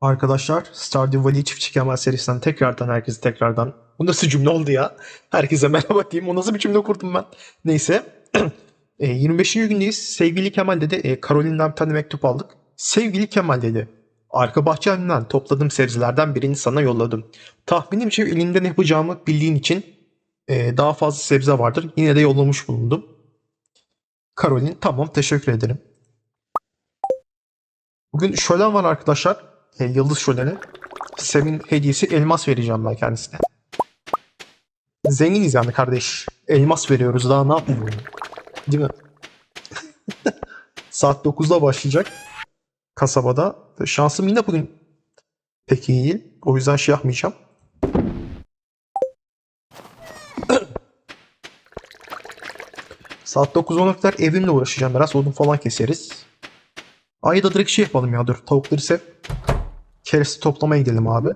Arkadaşlar Stardew Valley çiftçi Kemal serisinden tekrardan herkese tekrardan. Bu nasıl cümle oldu ya? Herkese merhaba diyeyim. O nasıl bir cümle kurdum ben? Neyse. E, 25. gündeyiz. Sevgili Kemal dedi. E, Caroline'den bir tane mektup aldık. Sevgili Kemal dedi. Arka bahçemden topladığım sebzelerden birini sana yolladım. Tahminimce elinde ne yapacağımı bildiğin için e, daha fazla sebze vardır. Yine de yollamış bulundum. Caroline tamam teşekkür ederim. Bugün şölen var arkadaşlar. E, Yıldız şöleni. Sevin hediyesi elmas vereceğim ben kendisine. Zenginiz yani kardeş. Elmas veriyoruz daha ne yapayım? Değil mi? Saat 9'da başlayacak. Kasabada. Şansım yine bugün pek iyi değil. O yüzden şey yapmayacağım. Saat 9-10'a kadar evimle uğraşacağım biraz. Odun falan keseriz. Ay da direkt şey yapalım ya dur. Tavukları sev. Keresi toplamaya gidelim abi.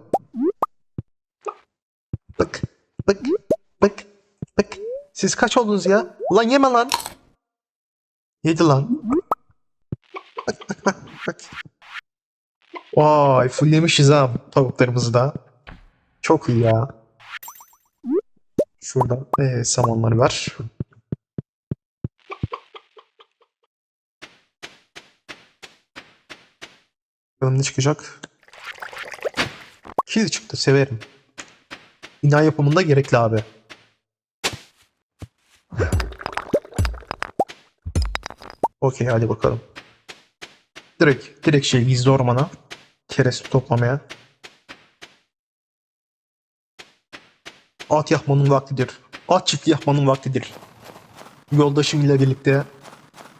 Bak. Bak. Bak. Bak. Siz kaç oldunuz ya? Ulan yeme lan. Yedi lan. Bak bak bak. bak. Vay fulllemişiz ha tavuklarımızı da. Çok iyi ya. Şurada ee, samanları ver. Önüne çıkacak. Kil çıktı severim. Bina yapımında gerekli abi. Okey hadi bakalım. Direkt, direkt şey gizli ormana. Keresi toplamaya. At yapmanın vaktidir. At çiftliği yapmanın vaktidir. Yoldaşım ile birlikte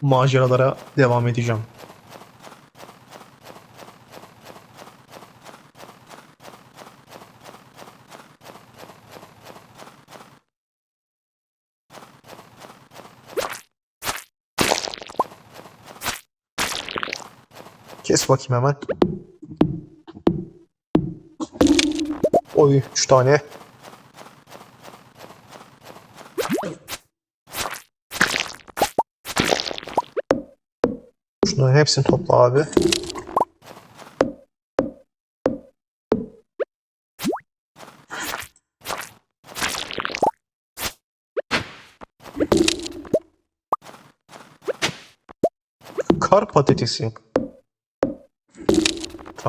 maceralara devam edeceğim. Kes bakayım hemen. Oy 3 tane. Şunların hepsini topla abi. Kar patatesi.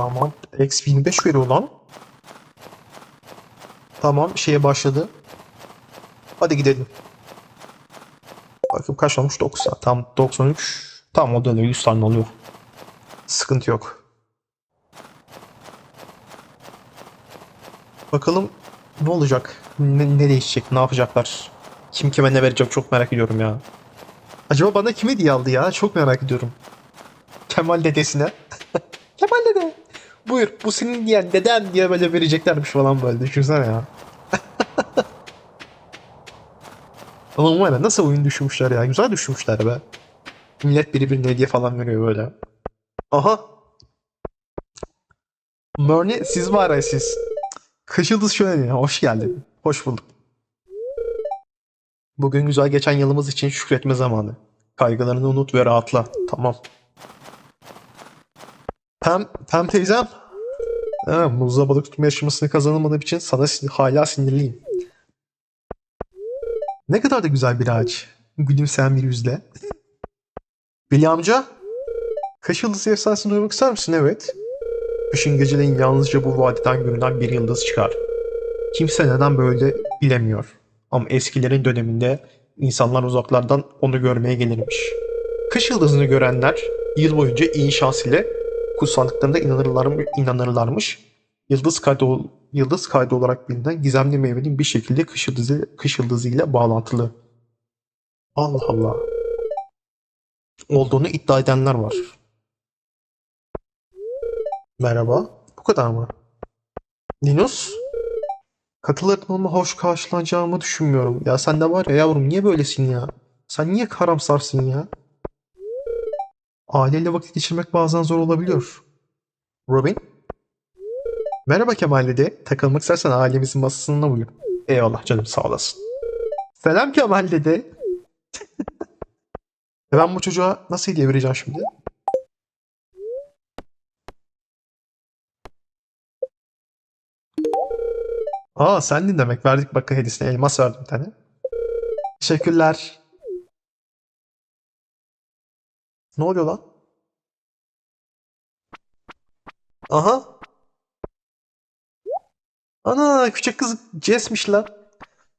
Tamam. X 1005 veriyor lan. Tamam şeye başladı. Hadi gidelim. Bakın kaç olmuş? 90. Tam 93. Tam o dönüyor. 100 tane oluyor. Sıkıntı yok. Bakalım ne olacak? Ne, ne değişecek? Ne yapacaklar? Kim kime ne verecek? Çok merak ediyorum ya. Acaba bana kime diye aldı ya? Çok merak ediyorum. Kemal dedesine. Buyur bu senin diyen deden diye böyle vereceklermiş falan böyle düşünsene ya. Ama var nasıl oyun düşünmüşler ya. Güzel düşünmüşler be. Millet birbirine hediye falan veriyor böyle. Aha. Mörni siz var ya siz. Kış Yıldız şöyle ya. Hoş geldin. Hoş bulduk. Bugün güzel geçen yılımız için şükretme zamanı. Kaygılarını unut ve rahatla. Tamam. Pem, Pem teyzem. Ha, muzla balık tutma yarışmasını kazanamadığım için sana sin- hala sinirliyim. Ne kadar da güzel bir ağaç. Gülümseyen bir yüzle. Billy amca. Kaş yıldızı efsanesini duymak ister misin? Evet. Kışın geceleyin yalnızca bu vadiden görünen bir yıldız çıkar. Kimse neden böyle bilemiyor. Ama eskilerin döneminde insanlar uzaklardan onu görmeye gelirmiş. Kış yıldızını görenler yıl boyunca iyi şans ile kutsandıklarında inanırlar, inanırlarmış. Yıldız kaydı, yıldız kaydı olarak bilinen gizemli meyvenin bir şekilde kış yıldızı, kış yıldızı ile bağlantılı. Allah Allah. Olduğunu iddia edenler var. Merhaba. Bu kadar mı? Linus? Katılırımla hoş karşılanacağımı düşünmüyorum. Ya sen de var ya yavrum niye böylesin ya? Sen niye karamsarsın ya? Aileyle vakit geçirmek bazen zor olabiliyor. Robin? Merhaba Kemal dedi. Takılmak istersen ailemizin masasına buyur. Eyvallah canım sağ olasın. Selam Kemal dedi. ben bu çocuğa nasıl hediye vereceğim şimdi? Aa sendin demek. Verdik bakı hediyesine elmas verdim bir tane. Teşekkürler. Ne oluyor lan? Aha. Ana küçük kız Jess'miş lan.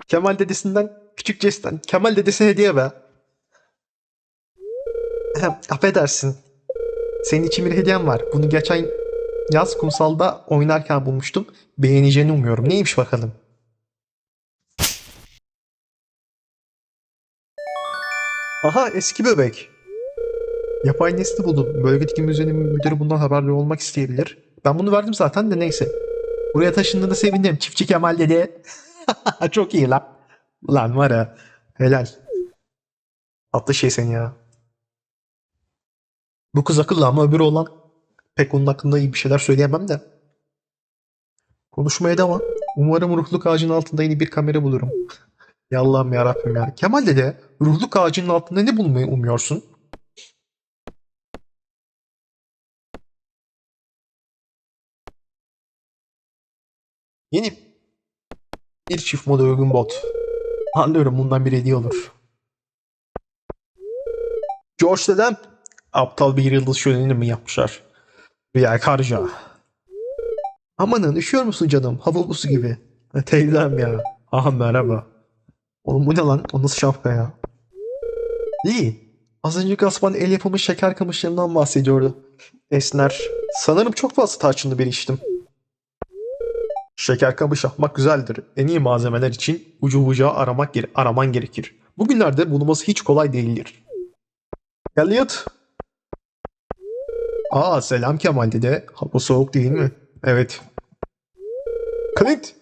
Kemal dedesinden küçük Jess'ten. Kemal dedesine hediye be. Ahem, Affedersin. Senin için bir hediyem var. Bunu geçen yaz kumsalda oynarken bulmuştum. Beğeneceğini umuyorum. Neymiş bakalım? Aha eski bebek. Yapay nesli buldum. Bölgedeki müzenin müdürü bundan haberdar olmak isteyebilir. Ben bunu verdim zaten de neyse. Buraya taşındığına sevindim. Çiftçi Kemal dedi. Çok iyi lan. Lan var ya. Helal. Tatlı şey sen ya. Bu kız akıllı ama öbürü olan pek onun hakkında iyi bir şeyler söyleyemem de. Konuşmaya devam. Umarım ruhluk ağacının altında yeni bir kamera bulurum. Ya Allah'ım ya Rabbim ya. Kemal dede, ruhluk ağacının altında ne bulmayı umuyorsun? Yeni bir çift moda uygun bot. Anlıyorum bundan bir hediye olur. George dedem aptal bir yıldız şöleni mi yapmışlar? Veya karca. Amanın üşüyor musun canım? Hava busu gibi. E, Teyzem ya. Aha merhaba. Oğlum bu ne lan? O nasıl şapka ya? İyi. Az önce Gaspan el yapımı şeker kamışlarından bahsediyordu. Esner. Sanırım çok fazla tarçınlı bir içtim. Şeker kamış yapmak güzeldir. En iyi malzemeler için ucu bucağı aramak gere- araman gerekir. Bugünlerde bulunması hiç kolay değildir. Elliot. Aa selam Kemal dede. Hava soğuk değil mi? Evet. Clint.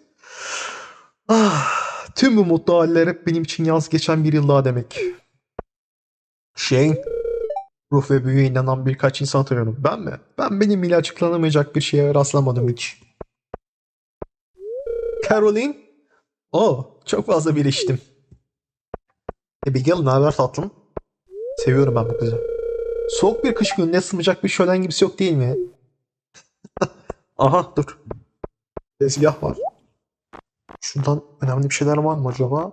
Ah, tüm bu mutlu haller hep benim için yaz geçen bir yıl daha demek. Shane. Ruh ve büyüye inanan birkaç insan tanıyorum. Ben mi? Ben benim ile açıklanamayacak bir şeye rastlamadım hiç. Caroline. Oo, çok fazla bir içtim. Abigail ne haber tatlım? Seviyorum ben bu kızı. Soğuk bir kış gününe sığmayacak bir şölen gibisi yok değil mi? Aha dur. Tezgah var. Şuradan önemli bir şeyler var mı acaba?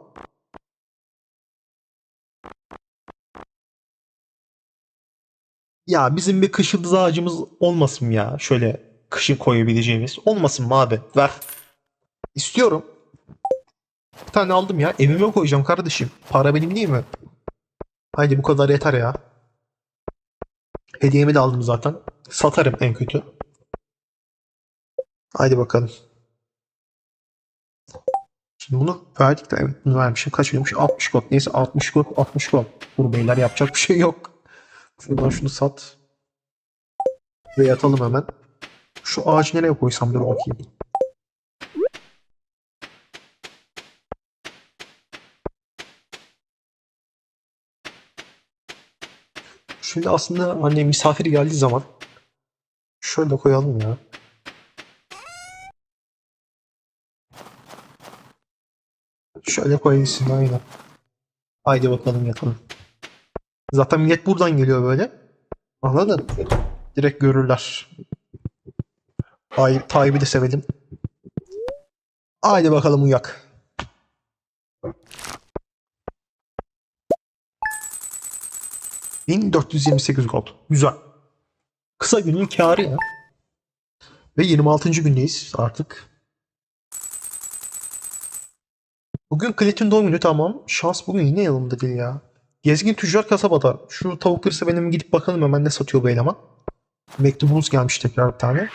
Ya bizim bir kış yıldız ağacımız olmasın ya? Şöyle kışın koyabileceğimiz. Olmasın mı abi? Ver. İstiyorum. Bir tane aldım ya. Evime koyacağım kardeşim. Para benim değil mi? Haydi bu kadar yeter ya. Hediyemi de aldım zaten. Satarım en kötü. Haydi bakalım. Şimdi bunu verdik de evet bunu vermişim. Kaç veriyormuş? 60 kod. Neyse 60 kod 60 kod. Dur beyler yapacak bir şey yok. Şuradan şunu sat. Ve atalım hemen. Şu ağacı nereye koysam dur bakayım. Şimdi aslında hani misafir geldiği zaman şöyle koyalım ya. Şöyle koyabilsin aynen. Haydi bakalım yatalım. Zaten millet buradan geliyor böyle. Anladın? Direkt görürler. Ay, Tayyip'i de sevelim. Haydi bakalım uyak. ...1428 gold. Güzel. Kısa günün kârı ya. Ve 26. gündeyiz artık. Bugün Clint'in doğum günü tamam. Şans bugün yine yanımda değil ya. Gezgin tüccar kasabada. Şu tavukları sevenim gidip bakalım hemen ne satıyor bu eleman. Mektubumuz gelmiş tekrar bir tane.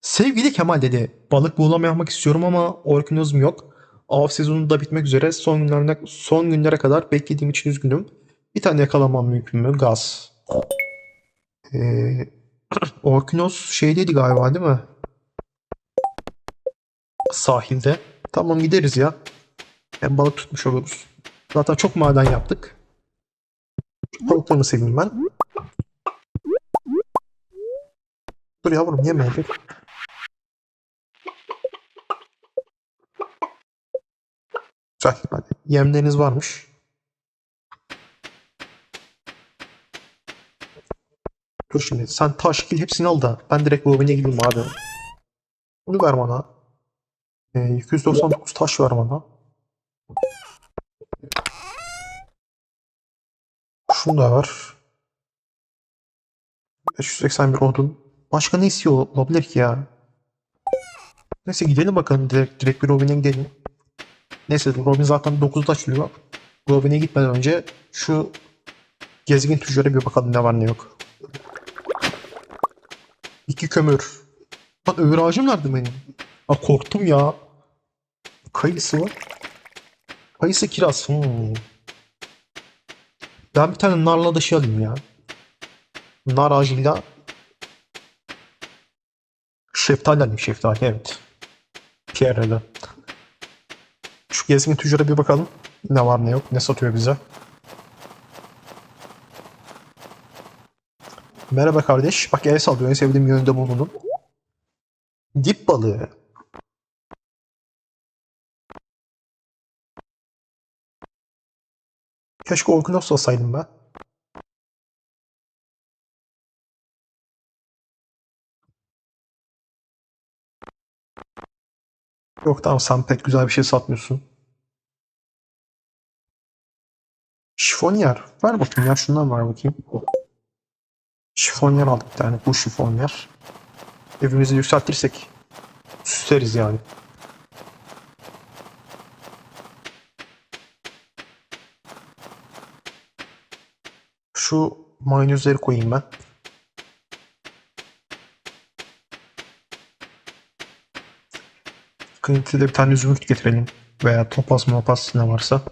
Sevgili Kemal dedi. Balık buğulama yapmak istiyorum ama orkinozum yok. Av sezonu da bitmek üzere. Son günlerine, son günlere kadar beklediğim için üzgünüm. Bir tane yakalamam mümkün mü? Gaz. Ee, orkinoz şeydeydi galiba değil mi? Sahilde. Tamam gideriz ya. Hem balık tutmuş oluruz. Zaten çok maden yaptık. Tavuklarını seveyim ben. Dur yavrum yeme. Güzel. Hadi. Yemleriniz varmış. Dur şimdi sen taş, taşkil hepsini al da ben direkt Robin'e gideyim abi. Bunu ver bana. Ee, 299 taş var bana. Şunu da var. 581 odun. Başka ne istiyor olabilir ki ya? Neyse gidelim bakalım. Direkt, direkt bir Robin'e gidelim. Neyse Robin zaten 9'da açılıyor. Robin'e gitmeden önce şu gezgin tüccara bir bakalım ne var ne yok. İki kömür. Lan öbür ağacım nerede benim? Aa, korktum ya. Kayısı var. Kayısı kiraz. Hmm. Ben bir tane narla dışı alayım ya. Nar ağacıyla şeftali alayım şeftali evet. Pierre'de. Şu gezgin tüccara bir bakalım. Ne var ne yok. Ne satıyor bize. Merhaba kardeş. Bak el sallıyor. En sevdiğim yönde bulunun. Dip balığı. Keşke Orkinos olsaydım ben. Yok tamam sen pek güzel bir şey satmıyorsun. Şifonyer. Ver bakayım ya şundan ver bakayım. Şifonyer aldık bir tane. Bu şifonyer. Evimizi yükseltirsek süsleriz yani. Şu mayonezleri koyayım ben. Kıyıntıda bir tane zümrüt getirelim. Veya topaz mopaz ne varsa.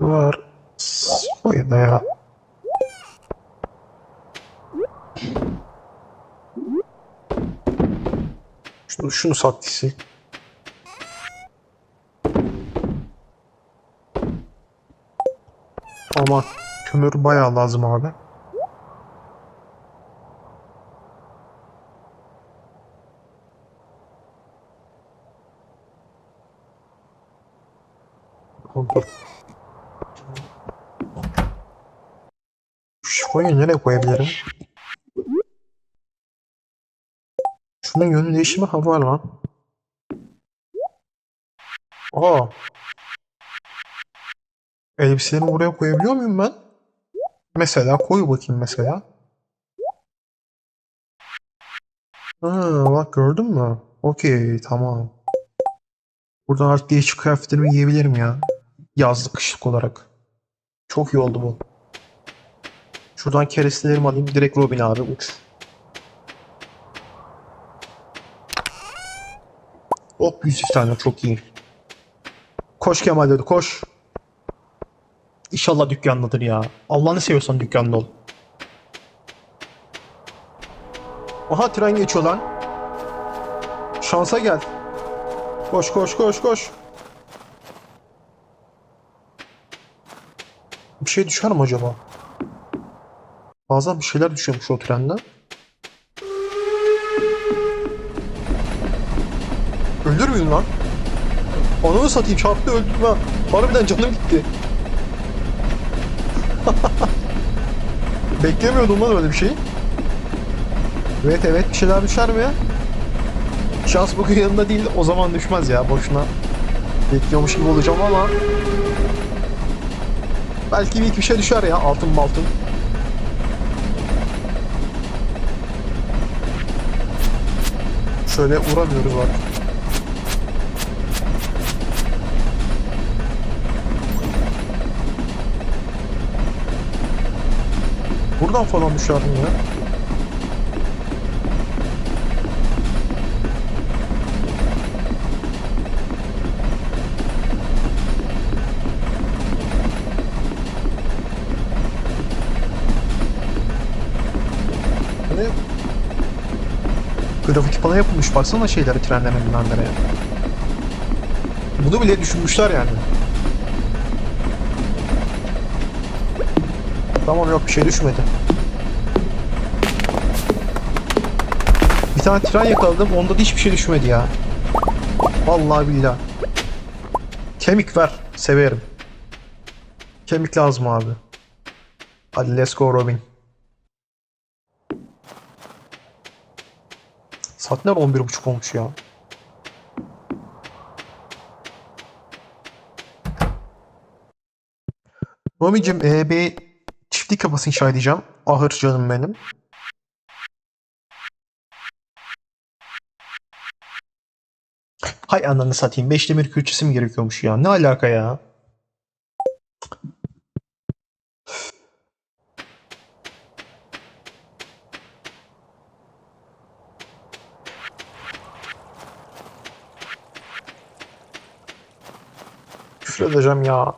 Var. Soya da ya. Şunu, şunu sat disi. Ama kömür bayağı lazım abi. Dur. Nereye koyabilirim? Şunun yönü değişimi hava lan. Aa. Elbiselerimi buraya koyabiliyor muyum ben? Mesela koy bakayım mesela. Ha, bak gördün mü? Okey tamam. Buradan artık değişik kıyafetlerimi giyebilirim ya. Yazlık kışlık olarak. Çok iyi oldu bu. Şuradan kerestelerimi alayım. Direkt Robin abi uç. Hop 100 tane çok iyi. Koş Kemal dedi koş. İnşallah dükkandadır ya. Allah'ını seviyorsan dükkanda ol. Aha tren geçiyor lan. Şansa gel. Koş koş koş koş. Bir şey düşer mi acaba? Bazen bir şeyler düşüyormuş o trenden. Ölür müyüm lan? Ananı satayım çarptı öldüm ha. Harbiden canım gitti. Beklemiyordum lan öyle bir şey. Evet evet bir şeyler düşer mi? Şans bugün yanında değil o zaman düşmez ya boşuna. Bekliyormuş gibi olacağım ama. Belki bir iki bir şey düşer ya altın altın. Şöyle uğramıyoruz bak. Buradan falan düşer mi ya? Falan yapılmış. Baksana şeyleri trenlerin binanlara ya. Bunu bile düşünmüşler yani. Tamam yok bir şey düşmedi. Bir tane tren yakaladım. Onda da hiçbir şey düşmedi ya. Vallahi billahi. Kemik ver. Severim. Kemik lazım abi. Hadi let's go Robin. Saatler 11.30 olmuş ya. Mami'cim e, bir çiftlik kafası inşa edeceğim. Ahır canım benim. Hay ananı satayım. 5 demir külçesi mi gerekiyormuş ya? Ne alaka ya? Edeceğim ya.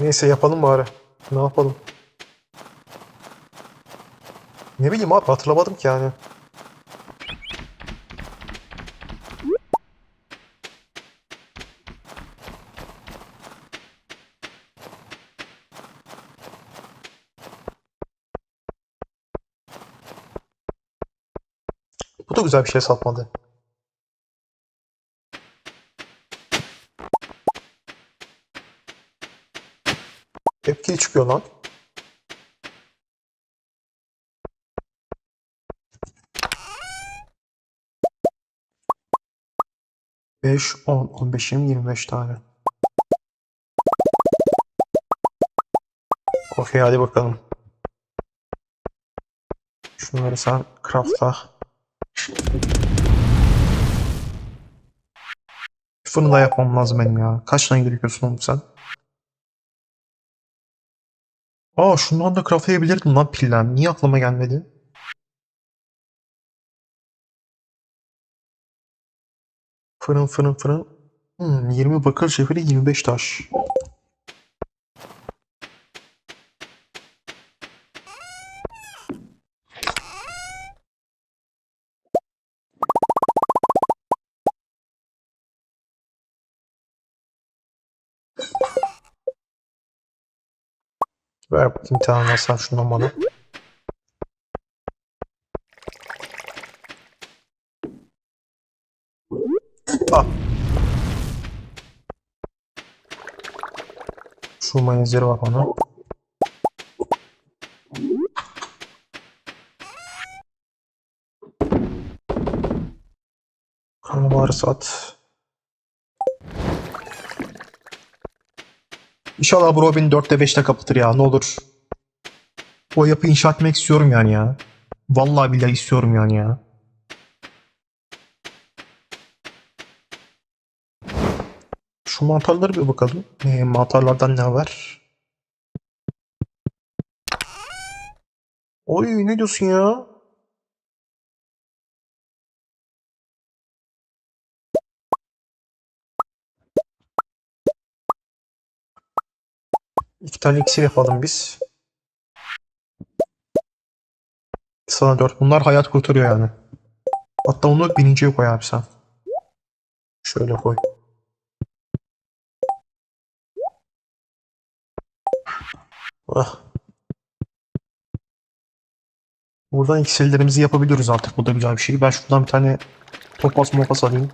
Neyse yapalım bari. Ne yapalım? Ne bileyim abi hatırlamadım ki yani. Güzel bir şey satmadı. Tepki çıkıyor lan. Beş, on, on beş, yirmi, yirmi beş tane. Okey hadi bakalım. Şunları sen craftla. Fırını da yapmam lazım benim ya. Kaç tane gerekiyorsun oğlum sen? Aa şundan da craftlayabilirdim lan pillen. Niye aklıma gelmedi? Fırın fırın fırın. Hmm, 20 bakır şefiri 25 taş. Ver bakayım tane sen şundan bana. Ah. Şu mayonezleri bak ona. Karnabahar sat. İnşallah bro beni 4'te 5'te kapatır ya ne olur. O yapı inşa etmek istiyorum yani ya. Vallahi billahi istiyorum yani ya. Şu mantarlara bir bakalım. Ee, mantarlardan ne var? Oy ne diyorsun ya? İki tane iksir yapalım biz. Sana dört. Bunlar hayat kurtarıyor yani. Hatta onu birinciye koy abi sen. Şöyle koy. Ah. Buradan iksirlerimizi yapabiliyoruz artık. Bu da güzel bir şey. Ben şuradan bir tane topaz mopas alayım.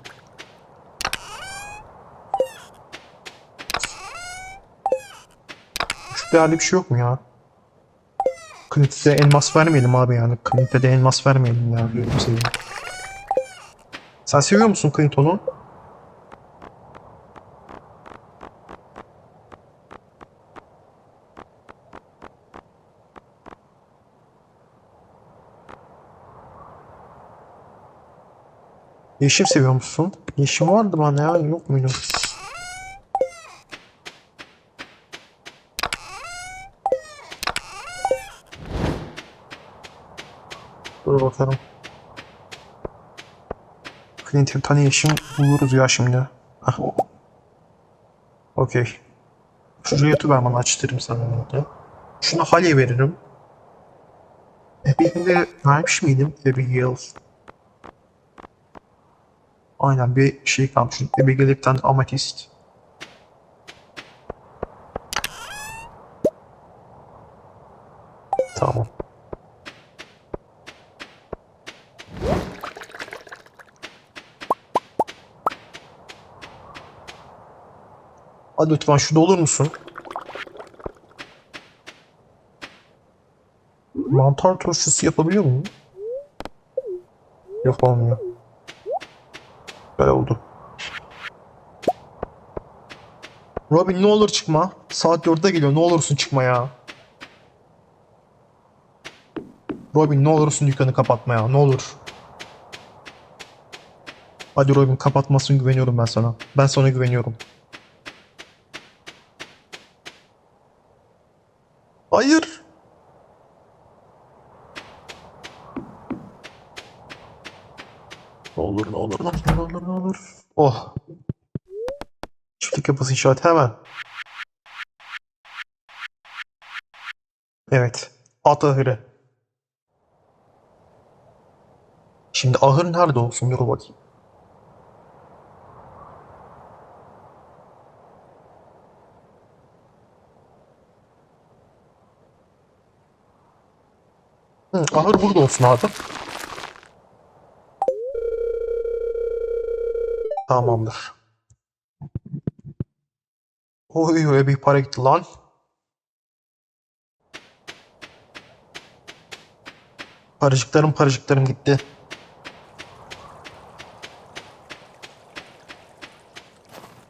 Değerli bir şey yok mu ya? Clint'e elmas vermeyelim abi yani. Clint'e de elmas vermeyelim ya. Seveyim. Sen seviyor musun Clinton'u? Yeşim seviyor musun? Yeşim vardı bana ya yok muydu? Dur bakalım. Tane yeşim buluruz ya şimdi. Hah. Okey. Şuraya bana açtırırım sana bunu. Şuna Halye veririm. Abigail'e vermiş miydim? Abigail. Aynen bir şey kalmış. Tane ametist. Tamam. Hadi lütfen şurada olur musun? Mantar turşusu yapabiliyor muyum? Yapamıyor. Böyle oldu. Robin ne olur çıkma. Saat 4'te geliyor. Ne olursun çıkma ya. Robin ne olursun dükkanı kapatma ya. Ne olur. Hadi Robin kapatmasın güveniyorum ben sana. Ben sana güveniyorum. Hayır. Ne olur ne olur ne olur ne olur ne olur. Oh. Çiftlik yapısı inşaat hemen. Evet. At ahırı. Şimdi ahır nerede olsun? Dur bakayım. Hı, ahır burada olsun abi. Tamamdır. Oy oy bir para gitti lan. Paracıklarım paracıklarım gitti.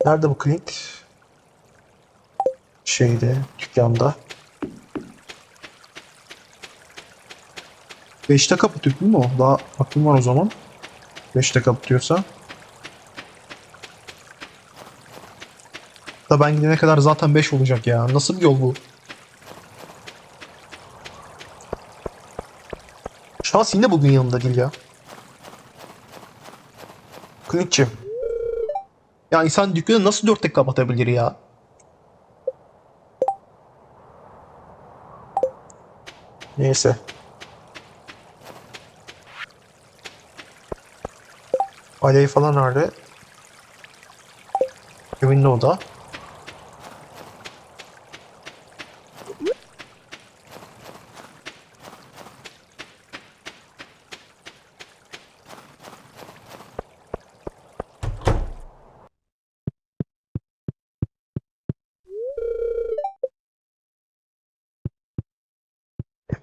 Nerede bu Clint? Şeyde, dükkanda. 5'te kapatıyor değil mi o? Daha aklım var o zaman. 5'te kapatıyorsa. Da ben gidene kadar zaten 5 olacak ya. Nasıl bir yol bu? Şans yine bugün yanımda değil ya. Clint'ciğim. Ya insan dükkanı nasıl dörtte kapatabilir ya? Neyse. Alev falan nerede? Evinde o da.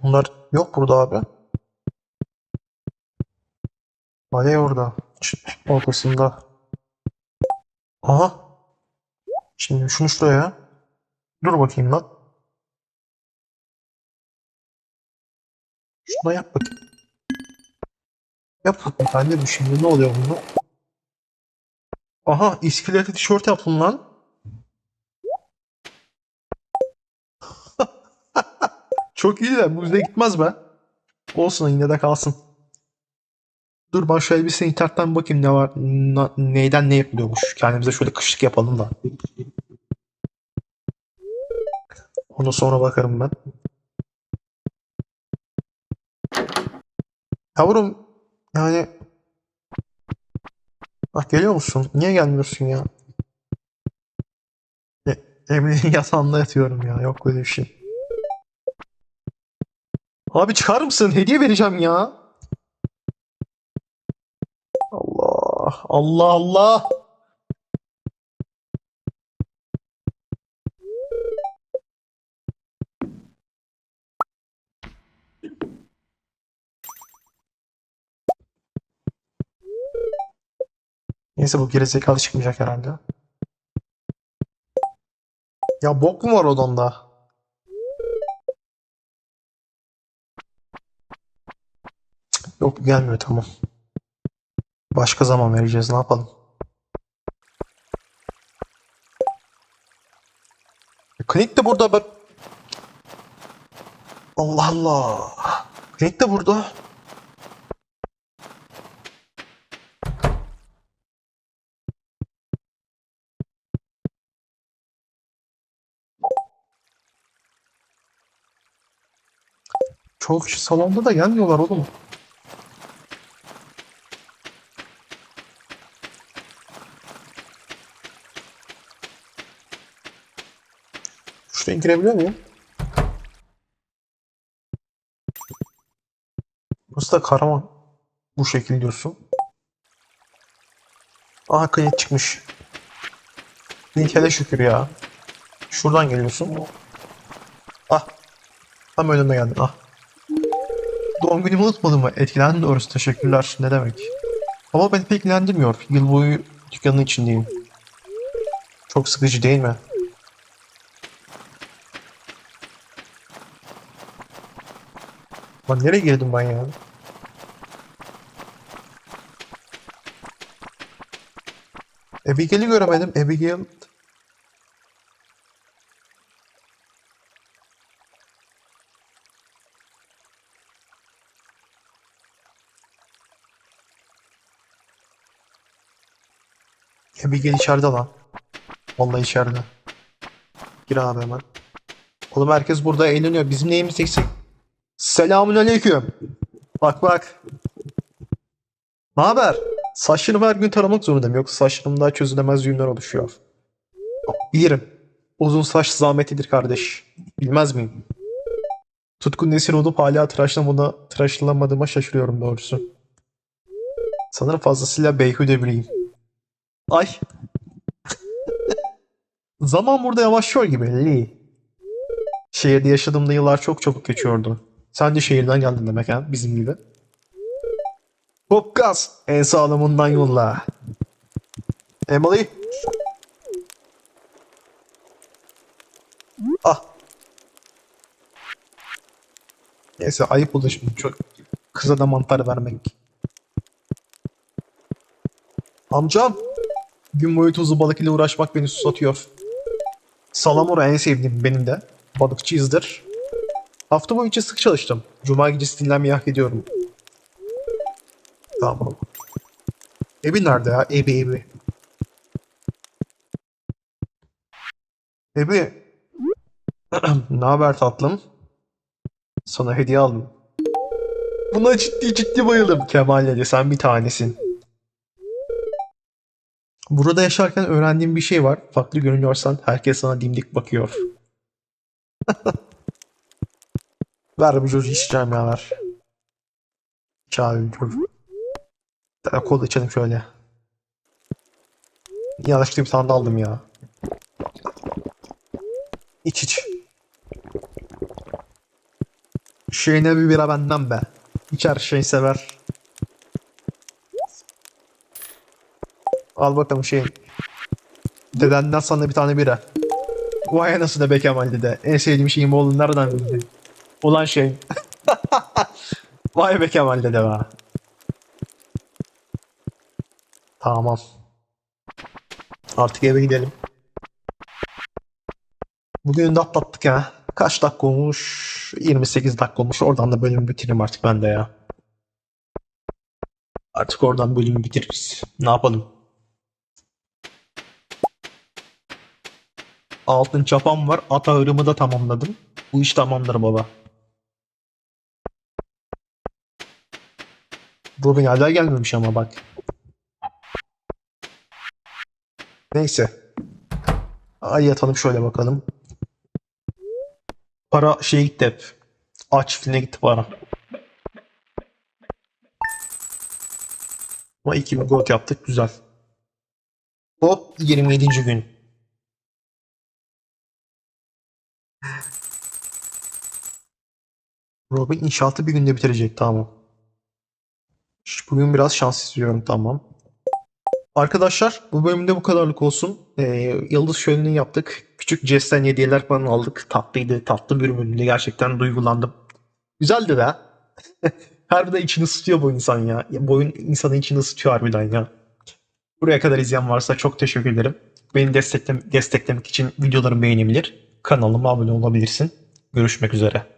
Bunlar yok burada abi. Alev orada. Ortasında. Aha. Şimdi şunu şuraya. Dur bakayım lan. Şuna yap bakayım. Yap bakayım ben bu şimdi ne oluyor bunda? Aha iskeleti tişört yaptım lan. Çok iyi de bu yüzde gitmez be. Olsun yine de kalsın. Dur ben şu elbise internetten bakayım ne var, na- neyden ne yapılıyormuş. Kendimize şöyle kışlık yapalım da. Ona sonra bakarım ben. Yavrum yani Bak geliyor musun? Niye gelmiyorsun ya? E, Emine'nin yatağında yatıyorum ya. Yok öyle bir şey. Abi çıkar mısın? Hediye vereceğim ya. Allah. Allah Allah. Neyse bu gerizekalı çıkmayacak herhalde. Ya bok mu var odanda? Yok gelmiyor tamam. Başka zaman vereceğiz ne yapalım. Clint de burada ben... Allah Allah. Clint de burada. Kişi salonda da gelmiyorlar oğlum. Şuraya girebiliyor muyum? Burası da Karaman. Bu şekil diyorsun. Aha kayıt çıkmış. Bir hele şükür ya. Şuradan geliyorsun. Ah. Tam önüme geldin. Ah. Doğum günümü unutmadın mı? Etkilendin doğrusu. Teşekkürler. Ne demek? Ama beni pek ilgilendirmiyor. Yıl boyu dükkanın içindeyim. Çok sıkıcı değil mi? Lan nereye girdim ben ya? Abigail'i göremedim. Abigail... Abigail içeride lan. Vallahi içeride. Gir abi hemen. Oğlum herkes burada eğleniyor. Bizim neyimiz eksik? Selamun aleyküm. Bak bak. Ne haber? Saçlarımı her gün taramak zorundayım. Yoksa saçlarımda çözülemez yünler oluşuyor. Bilirim. Uzun saç zahmetidir kardeş. Bilmez miyim? Tutkun nesir olup hala tıraşlamada, tıraşlamadığıma şaşırıyorum doğrusu. Sanırım fazlasıyla beyhude biriyim. Ay. Zaman burada yavaşlıyor gibi. Şehirde yaşadığımda yıllar çok çabuk geçiyordu. Sen de şehirden geldin demek ha bizim gibi. Hop gaz. En sağlamından yolla. Emily. Ah. Neyse ayıp oldu şimdi çok. Kıza da mantar vermek. Amcam. Gün boyu tuzlu balık ile uğraşmak beni susatıyor. Salamura en sevdiğim benim de. Balıkçıyızdır. Hafta boyunca sık çalıştım. Cuma gecesi dinlenmeyi hak ediyorum. Tamam. Ebi nerede ya? Ebi Ebi. Ebi. ne haber tatlım? Sana hediye aldım. Buna ciddi ciddi bayıldım. Kemal dedi sen bir tanesin. Burada yaşarken öğrendiğim bir şey var. Farklı görünüyorsan herkes sana dimdik bakıyor. ver bir çocuğu içeceğim ya ver. Çağır çocuğu. Bir tane kola içelim şöyle. Yanlışlıkla bir tane de aldım ya. İç iç. Şeyine bir bira benden be. İçer şey sever. Al bakalım şey. Dedenden sana bir tane bira. Vay anasını be Kemal dede. En sevdiğim şeyim oğlum nereden bildin? Ulan şey. Vay be Kemal dede be. Tamam. Artık eve gidelim. Bugün de atlattık ha. Kaç dakika olmuş? 28 dakika olmuş. Oradan da bölümü bitireyim artık ben de ya. Artık oradan bölümü bitiririz. Ne yapalım? Altın çapam var. Ata hırımı da tamamladım. Bu iş tamamdır baba. Robin hala gelmemiş ama bak. Neyse. Ay yatalım şöyle bakalım. Para şey gitti hep. Aç çiftliğine gitti para. Ama 2000 gold yaptık güzel. Hop 27. gün. Robin inşaatı bir günde bitirecek tamam. Bugün biraz şans istiyorum tamam. Arkadaşlar bu bölümde bu kadarlık olsun. Ee, Yıldız Şöleni'ni yaptık. Küçük Jess'ten hediyeler falan aldık. Tatlıydı. Tatlı bir bölümdü. Gerçekten duygulandım. Güzeldi be. Harbiden içini ısıtıyor bu insan ya. ya. Bu oyun insanın içini ısıtıyor harbiden ya. Buraya kadar izleyen varsa çok teşekkür ederim. Beni desteklem desteklemek için videolarımı beğenebilir. Kanalıma abone olabilirsin. Görüşmek üzere.